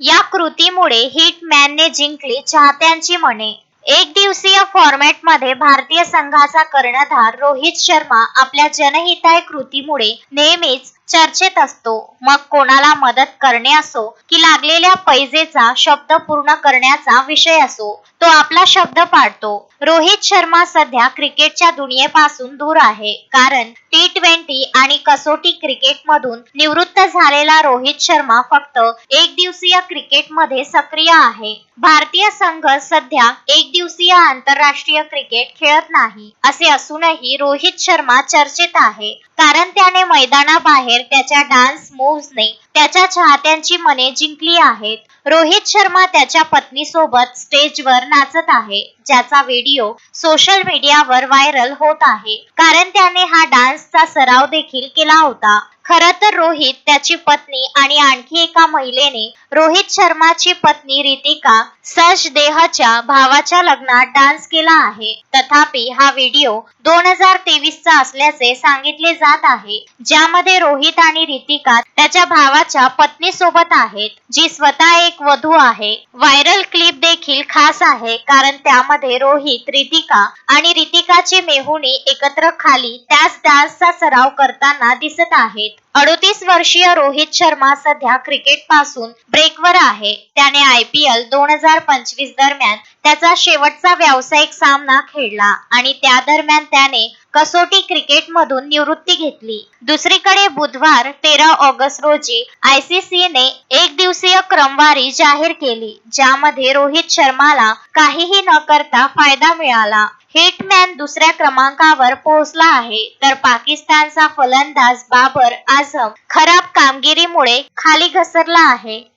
या कृतीमुळे हिटमॅनने जिंकली चाहत्यांची मने. एक दिवसीय फॉर्मॅटमध्ये भारतीय संघाचा कर्णधार रोहित शर्मा आपल्या जनहिताय कृतीमुळे नेहमीच चर्चेत असतो. मग कोणाला मदत करणे असो की लागलेल्या पैजेचा शब्द पूर्ण करण्याचा विषय असो तो आपला शब्द पाडतो रोहित शर्मा सध्या क्रिकेटच्या दुनियेपासून दूर आहे. कारण टी ट्वेंटी आणि कसोटी क्रिकेटमधून निवृत्त झालेला रोहित शर्मा फक्त एक दिवसीय क्रिकेटमध्ये सक्रिय आहे. भारतीय संघ सध्या एक दिवसीय आंतरराष्ट्रीय क्रिकेट खेळत नाही असे असूनही रोहित शर्मा चर्चेत आहे. कारण त्याने मैदानाबाहेर त्याच्या डान्स मूव्हने त्याच्या चाहत्यांची मने जिंकली आहेत. रोहित शर्मा त्याच्या पत्नीसोबत स्टेजवर नाचत आहे ज्याचा व्हिडिओ सोशल मीडियावर व्हायरल होत आहे. कारण त्याने हा डान्सचा सराव देखील केला होता. खर तर रोहित त्याची पत्नी आणि आणखी एका महिलेने रोहित शर्माची पत्नी रितिका सचदेहच्या भावाच्या लग्नात डान्स केला आहे. तथापि हा व्हिडिओ दोन हजार तेवीसचा असल्याचे सांगितले जात आहे. ज्यामध्ये रोहित आणि रितिका त्याच्या भावाच्या पत्नी सोबत आहेत जी स्वतः एक वधू आहे. व्हायरल क्लिप देखील खास आहे कारण त्यामध्ये रोहित रितिका आणि रितिकाची मेहुणी एकत्र खाली त्याच डान्सचा सराव करताना दिसत आहेत. अडोतीस वर्षीय रोहित शर्मा सध्या क्रिकेटपासून ब्रेकवर आहे. त्याने आय पी एल दोन हजार पंचवीस दरम्यान त्याचा शेवटचा व्यावसायिक सामना खेळला आणि त्या दरम्यान त्याने कसोटी क्रिकेटमधून निवृत्ती घेतली. दुसरीकडे बुधवार तेरा ऑगस्ट रोजी आयसीसीने एक दिवसीय क्रमवारी जाहीर केली ज्यामध्ये रोहित शर्माला काहीही न करता फायदा मिळाला. हिटमॅन दुसऱ्या क्रमांकावर पोहोचला आहे. तर पाकिस्तानचा फलंदाज बाबर आझम खराब कामगिरीमुळे खाली घसरला आहे.